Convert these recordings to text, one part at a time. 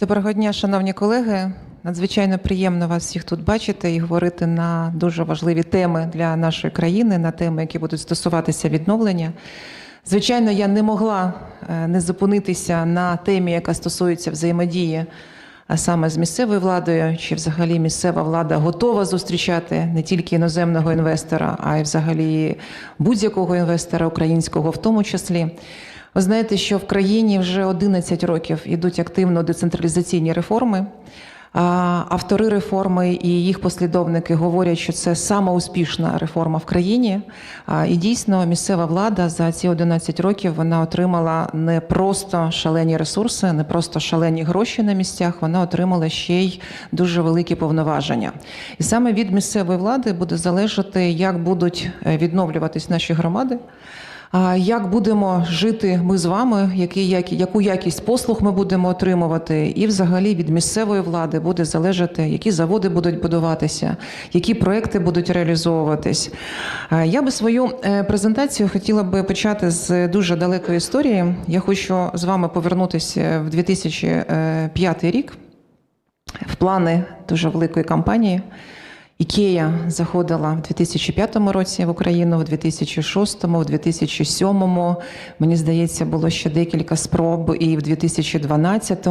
Доброго дня, шановні колеги. Надзвичайно приємно вас всіх тут бачити і говорити на дуже важливі теми для нашої країни, на теми, які будуть стосуватися відновлення. Звичайно, я не могла е, не зупинитися на темі, яка стосується взаємодії, а саме з місцевою владою, чи взагалі місцева влада готова зустрічати не тільки іноземного інвестора, а й взагалі будь-якого інвестора українського, в тому числі. Ви знаєте, що в країні вже 11 років ідуть активно децентралізаційні реформи. Автори реформи і їх послідовники говорять, що це сама успішна реформа в країні. І дійсно місцева влада за ці 11 років вона отримала не просто шалені ресурси, не просто шалені гроші на місцях. Вона отримала ще й дуже великі повноваження. І саме від місцевої влади буде залежати, як будуть е, відновлюватись наші громади. Як будемо жити ми з вами, який, як, яку якість послуг ми будемо отримувати, і взагалі від місцевої влади буде залежати, які заводи будуть будуватися, які проекти будуть реалізовуватись. Я би свою е, презентацію хотіла би почати з дуже далекої історії. Я хочу з вами повернутися в 2005 рік в плани дуже великої кампанії. Ікея заходила в 2005 році в Україну, в 2006, в 2007, Мені здається, було ще декілька спроб, і в 2012.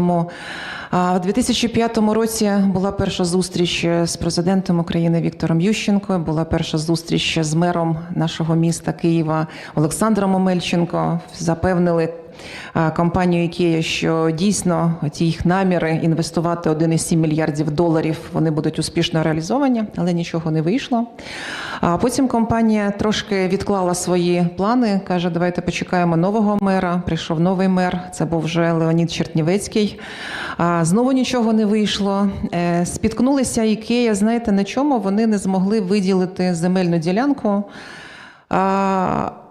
А в 2005 році була перша зустріч з президентом України Віктором Ющенко. Була перша зустріч з мером нашого міста Києва Олександром Омельченко. Запевнили компанію Ікея, що дійсно ті їх наміри інвестувати 1,7 мільярдів доларів вони будуть успішно реалізовані, але нічого не вийшло. А потім компанія трошки відклала свої плани. каже: давайте почекаємо нового мера. Прийшов новий мер. Це був вже Леонід Чертнівецький. А, знову нічого не вийшло. Е, Спіткнулися Ікея. Знаєте на чому? Вони не змогли виділити земельну ділянку.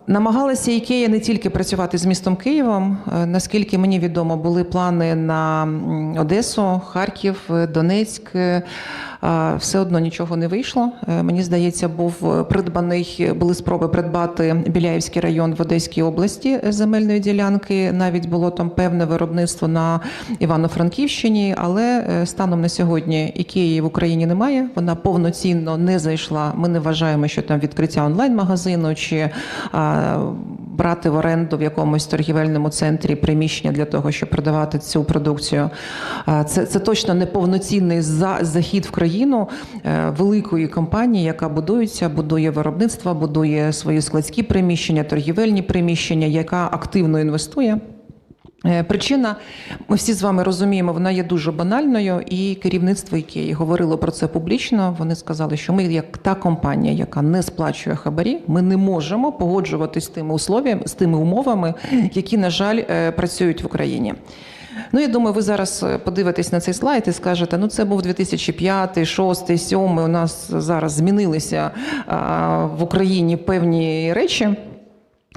Намагалася Ікея не тільки працювати з містом Києвом. Е, Наскільки мені відомо, були плани на Одесу, Харків, е, Донецьк. Е, Все одно нічого не вийшло. Е, Мені здається, був придбаний, були спроби придбати Біляївський район в Одеській області е, земельної ділянки. Навіть було там певне виробництво на Івано-Франківщині, але е, станом на сьогодні Ікеї в Україні немає. Вона повноцінно не зайшла. Ми не вважаємо, що там відкриття онлайн-магазину чи брати в оренду в якомусь торгівельному центрі приміщення для того, щоб продавати цю продукцію. Це, це точно не повноцінний за- захід в країну е, великої компанії, яка будується, будує виробництво, будує свої складські приміщення, торгівельні приміщення, яка активно інвестує. Е, Причина, ми всі з вами розуміємо, вона є дуже банальною, і керівництво Ікеї говорило про це публічно. Вони сказали, що ми, як та компанія, яка не сплачує хабарі, ми не можемо погоджуватись з тими условиями, з тими умовами, які, на жаль, е, працюють в Україні. Ну, я думаю, ви зараз е, подивитесь на цей слайд і скажете, ну це був 2005, 2006, 2007, у нас зараз змінилися в Україні певні речі.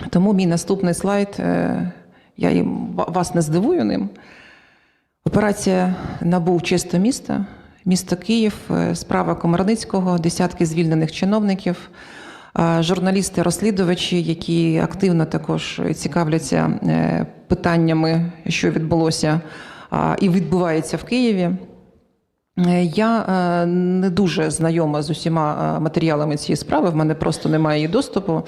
Тому мій наступний слайд, я їм- вас не здивую ним. Операція набув чисто місто, місто Київ, е, справа Комарницького, десятки звільнених чиновників, журналісти-розслідувачі, які активно також цікавляться е, питаннями, що відбулося і відбувається в Києві. Е, Я е, не дуже знайома з усіма е, матеріалами цієї справи, в мене просто немає її доступу.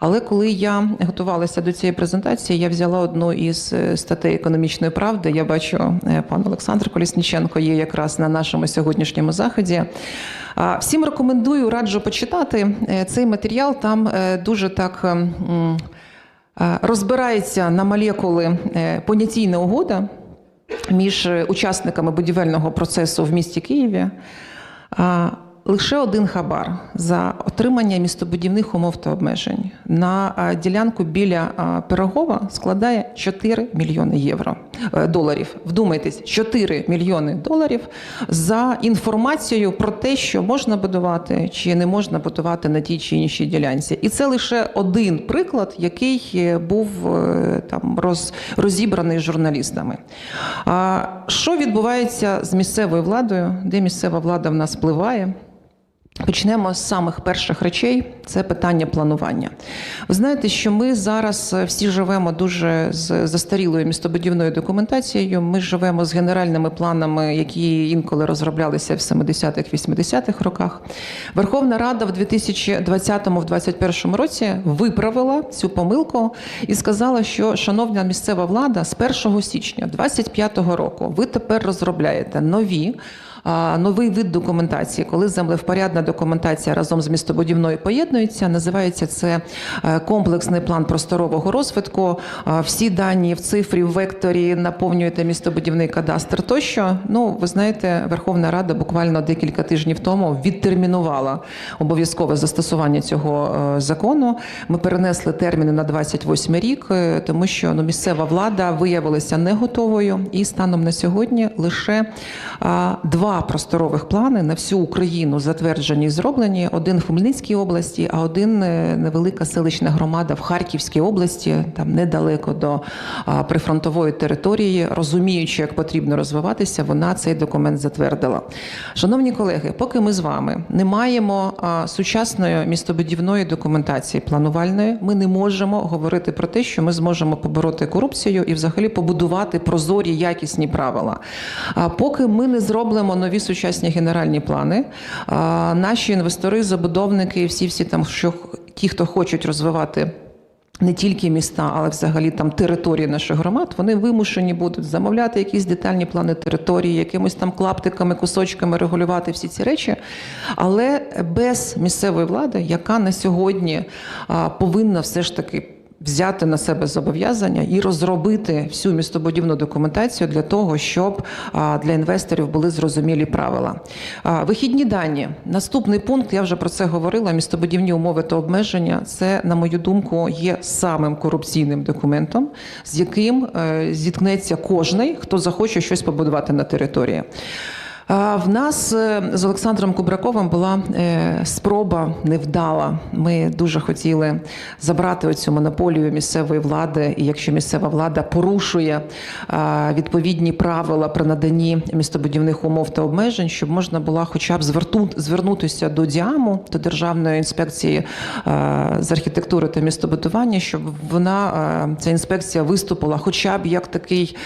Але коли я готувалася до цієї презентації, я взяла одну із статей економічної правди. Я бачу, пан Олександр Колісніченко є якраз на нашому сьогоднішньому заході. Всім рекомендую, раджу почитати цей матеріал. Там дуже так. е, м, е, Розбирається на молекули понятійна угода між е, учасниками будівельного процесу в місті Києві. Лише один хабар за отримання містобудівних умов та обмежень на ділянку біля Пирогова складає 4 мільйони євро е, доларів. Вдумайтесь, 4 мільйони доларів за інформацією про те, що можна будувати чи не можна будувати на тій чи іншій ділянці. І це лише один приклад, який е, був е, там роз, розібраний журналістами. А що відбувається з місцевою владою, де місцева влада в нас впливає? Почнемо з самих перших речей. Це питання планування. Ви знаєте, що ми зараз е, всі живемо дуже з застарілою містобудівною документацією. Ми живемо з генеральними планами, які інколи розроблялися в 70-х, 80-х роках. Верховна Рада в 2020-2021 році виправила цю помилку і сказала, що шановна місцева влада з 1 січня 2025 року ви тепер розробляєте нові новий вид документації, коли землевпорядна документація разом з містобудівною поєднується. Називається це е, комплексний план просторового розвитку. Всі дані в цифрі, в векторі наповнюєте містобудівний кадастр. Тощо, ну ви знаєте, Верховна Рада буквально декілька тижнів тому відтермінувала обов'язкове застосування цього е, закону. Ми перенесли терміни на 28 рік, е, тому що ну місцева влада виявилася не готовою, і станом на сьогодні лише а, просторових плани на всю Україну затверджені і зроблені. Один в Хмельницькій області, а один е, невелика селищна громада в Харківській області, там недалеко до прифронтової території, розуміючи, як потрібно розвиватися, вона цей документ затвердила. Шановні колеги, поки ми з вами не маємо сучасної містобудівної документації планувальної, ми не можемо говорити про те, що ми зможемо побороти корупцію і взагалі побудувати прозорі якісні правила. А поки ми не зробимо нові сучасні генеральні плани, наші інвестори, забудовники, всі всі там, що ті, хто хочуть розвивати. Не тільки міста, але взагалі там території наших громад, вони вимушені будуть замовляти якісь детальні плани території, якимось там клаптиками, кусочками регулювати всі ці речі. Але без місцевої влади, яка на сьогодні повинна все ж таки взяти на себе зобов'язання і розробити всю містобудівну документацію для того, щоб для інвесторів були зрозумілі правила. Вихідні дані. Наступний пункт, я вже про це говорила. Містобудівні умови та обмеження. Це, на мою думку, є самим корупційним документом, з яким е, зіткнеться кожний, хто захоче щось побудувати на території. В нас е, з Олександром Кубраковим була е, спроба невдала. Ми дуже хотіли забрати оцю монополію місцевої влади, і якщо місцева влада порушує відповідні правила при наданні містобудівних умов та обмежень, щоб можна було хоча б звернутися до діаму, до Державної інспекції з архітектури та містобудування, щоб вона ця інспекція виступила, хоча б як такий.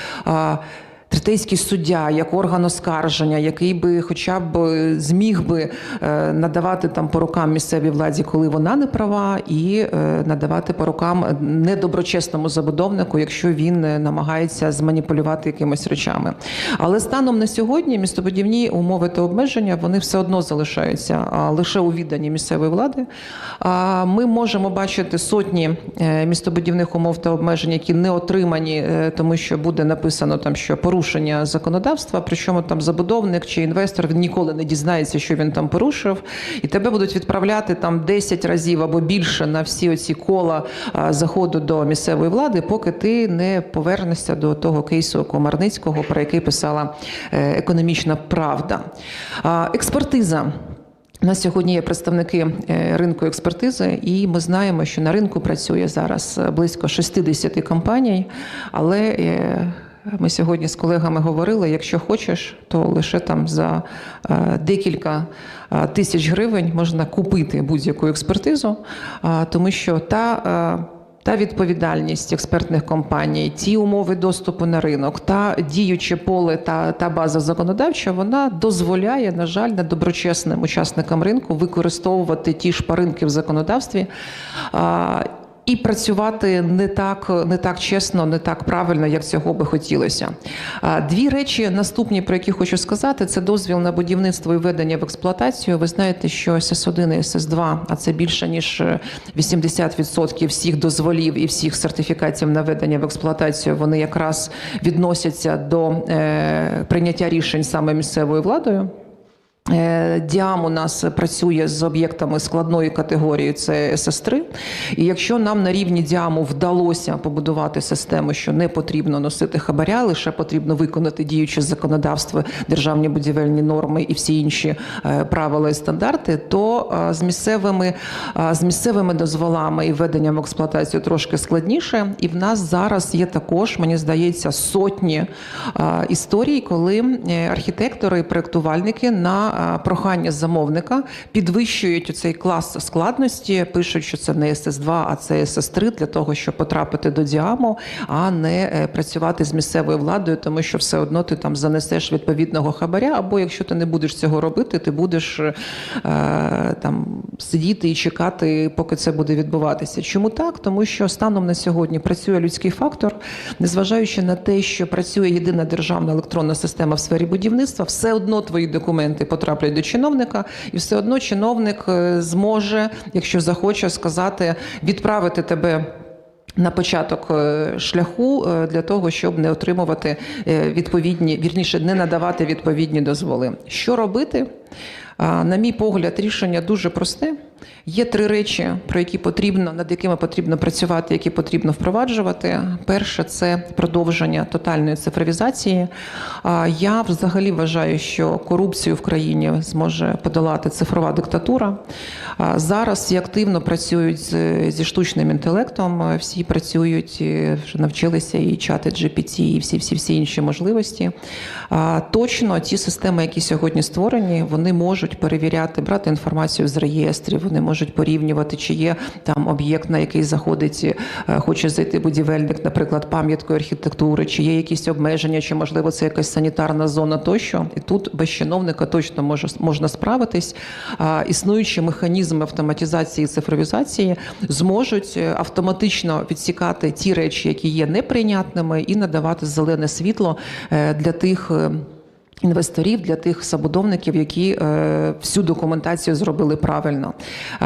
Третейський суддя, як орган оскарження, який би хоча б е, зміг би е, надавати там по рукам місцевій владі, коли вона не права, і е, надавати по рукам недоброчесному забудовнику, якщо він намагається зманіпулювати якимись речами. Але станом на сьогодні містобудівні умови та обмеження вони все одно залишаються лише у відданні місцевої влади. Ми можемо бачити сотні містобудівних умов та обмежень, які не отримані, тому що буде написано там, що порушення законодавства. Причому там забудовник чи інвестор ніколи не дізнається, що він там порушив, і тебе будуть відправляти там 10 разів або більше на всі оці кола заходу до місцевої влади, поки ти не повернешся до того кейсу Комарницького, про який писала е, економічна правда. Експертиза. У нас сьогодні є представники е, ринку експертизи, і ми знаємо, що на ринку працює зараз е, близько 60 компаній, але ми сьогодні з колегами говорили: якщо хочеш, то лише там за е, декілька е, тисяч гривень можна купити будь-яку експертизу, тому що та. е, та відповідальність експертних компаній, ті умови доступу на ринок, та діюче поле та, та база законодавча, вона дозволяє, на жаль, недоброчесним учасникам ринку використовувати ті шпаринки в законодавстві. І працювати не так, не так чесно, не так правильно, як цього би хотілося. Дві речі наступні, про які хочу сказати, це дозвіл на будівництво і введення в експлуатацію. Ви знаєте, що СС1 і СС2, а це більше ніж 80% всіх дозволів і всіх сертифікатів на введення в експлуатацію, вони якраз відносяться до е, прийняття рішень саме місцевою владою. Е, Діам у нас працює з об'єктами складної категорії, це СС3. І якщо нам на рівні діаму вдалося побудувати систему, що не потрібно носити хабаря, лише потрібно виконати діюче законодавство, державні будівельні норми і всі інші е, правила і стандарти, то е, з місцевими, з місцевими дозволами і введенням в експлуатацію трошки складніше. І в нас зараз є також, мені здається, сотні історій, коли архітектори і проектувальники на прохання замовника, підвищують цей клас складності, пишуть, що це не СС2, а це СС3 для того, щоб потрапити до Діаму, а не е, працювати з місцевою владою, тому що все одно ти там занесеш відповідного хабаря. Або якщо ти не будеш цього робити, ти будеш е, там сидіти і чекати, поки це буде відбуватися. Чому так? Тому що станом на сьогодні працює людський фактор, незважаючи на те, що працює єдина державна електронна система в сфері будівництва, все одно твої документи потраплять до чиновника, і все одно чиновник е, зможе, якщо захоче, сказати, відправити тебе. На початок е, шляху е, для того, щоб не отримувати відповідні, вірніше, не надавати відповідні дозволи. Що робити? На мій погляд, рішення дуже просте. Є три речі, про які потрібно, над якими потрібно працювати, які потрібно впроваджувати. Перше це продовження тотальної цифровізації. Я взагалі вважаю, що корупцію в країні зможе подолати цифрова диктатура. Зараз активно працюють зі штучним інтелектом, всі працюють, вже навчилися і чати GPT, і всі всі всі інші можливості. Точно ті системи, які сьогодні створені, вони можуть перевіряти, брати інформацію з реєстрів, вони можуть порівнювати, чи є там об'єкт, на який заходить, е, хоче зайти будівельник, наприклад, пам'яткою архітектури, чи є якісь обмеження, чи можливо це якась санітарна зона тощо. І тут без чиновника точно може можна справитись. Існуючі механізми автоматизації і цифровізації зможуть е, автоматично відсікати ті речі, які є неприйнятними, і надавати зелене світло е, для тих. Інвесторів для тих забудовників, які е, всю документацію зробили правильно.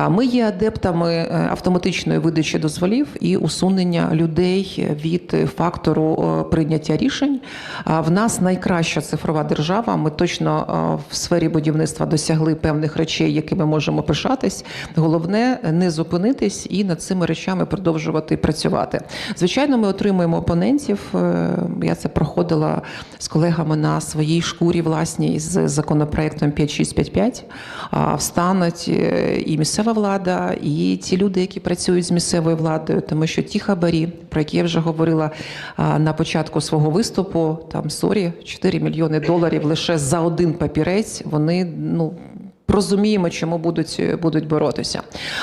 Ми є адептами е, автоматичної видачі дозволів і усунення людей від фактору е, прийняття рішень. В нас найкраща цифрова держава. Ми точно в сфері будівництва досягли певних речей, якими можемо пишатись. Головне не зупинитись і над цими речами продовжувати працювати. Звичайно, ми отримуємо опонентів. Я це проходила з колегами на своїй шкурі власній з законопроектом 5655. А Встануть е, і місцева влада, і ті люди, які працюють з місцевою владою, тому що ті хабарі, про які я вже говорила на початку свого виступу, там сорі, 4 мільйони доларів лише за один папірець. Вони ну. Розуміємо, чому будуть, будуть боротися.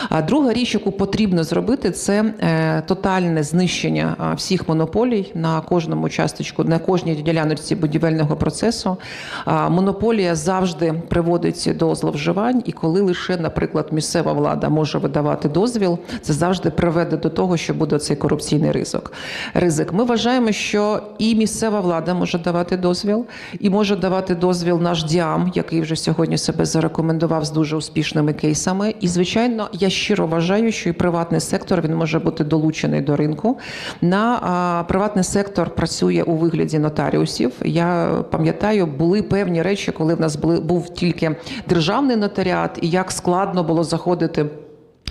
А друга річ, яку потрібно зробити, це е, тотальне знищення всіх монополій на кожному часточку, на кожній діляночці будівельного процесу. А, монополія завжди приводить до зловживань, і коли лише, наприклад, місцева влада може видавати дозвіл, це завжди приведе до того, що буде цей корупційний ризик. Ризик. Ми вважаємо, що і місцева влада може давати дозвіл, і може давати дозвіл наш діам, який вже сьогодні себе зарекомендував з дуже успішними кейсами. І звичайно, я щиро вважаю, що і приватний сектор він може бути долучений до ринку. На а, приватний сектор працює у вигляді нотаріусів. Я пам'ятаю, були певні речі, коли в нас були був тільки державний нотаріат, і як складно було заходити.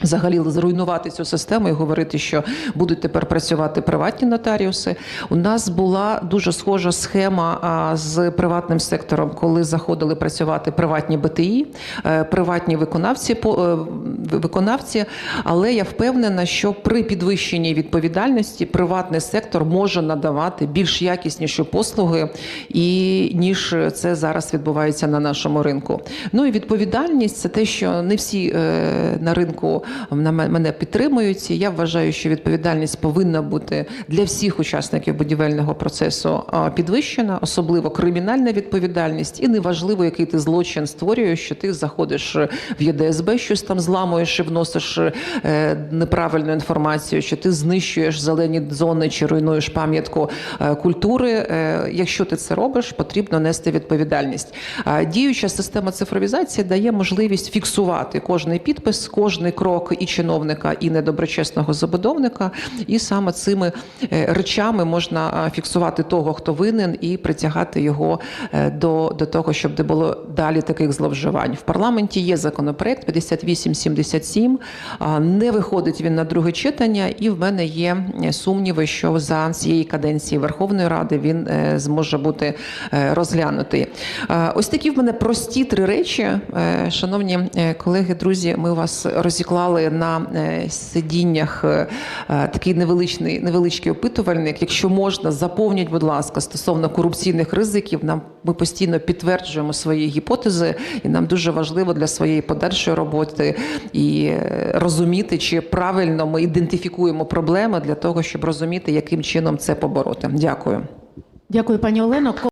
Взагалі зруйнувати цю систему і говорити, що будуть тепер працювати приватні нотаріуси. У нас була дуже схожа схема з приватним сектором, коли заходили працювати приватні БТІ, е, приватні виконавці е, виконавці. Але я впевнена, що при підвищенні відповідальності приватний сектор може надавати більш якісніші послуги, і ніж це зараз відбувається на нашому ринку. Ну і відповідальність це те, що не всі е, на ринку мене підтримують. Я вважаю, що відповідальність повинна бути для всіх учасників будівельного процесу підвищена, особливо кримінальна відповідальність, і неважливо, який ти злочин створюєш, що ти заходиш в ЄДСБ, щось там зламуєш і вносиш е, неправильну інформацію, що ти знищуєш зелені зони чи руйнуєш пам'ятку е, культури. Е, Якщо ти це робиш, потрібно нести відповідальність. Діюча система цифровізації дає можливість фіксувати кожний підпис, кожний крок і чиновника, і недоброчесного забудовника. І саме цими е, речами можна фіксувати того, хто винен, і притягати його е, до, до того, щоб не було далі таких зловживань. В парламенті є законопроект 5877. Не виходить він на друге читання, і в мене є е, сумніви, що за цієї каденції Верховної Ради він е, зможе бути е, розглянутий. Е, Ось такі в мене прості три речі. Е, Шановні е, колеги, друзі, ми вас розіклали розклали на е, сидіннях е, е, такий невеличкий, невеличкий опитувальник. Якщо можна, заповніть, будь ласка, стосовно корупційних ризиків. Нам ми постійно підтверджуємо свої гіпотези, і нам дуже важливо для своєї подальшої роботи і розуміти, чи правильно ми ідентифікуємо проблеми для того, щоб розуміти, яким чином це побороти. Дякую. Дякую, пані Олено.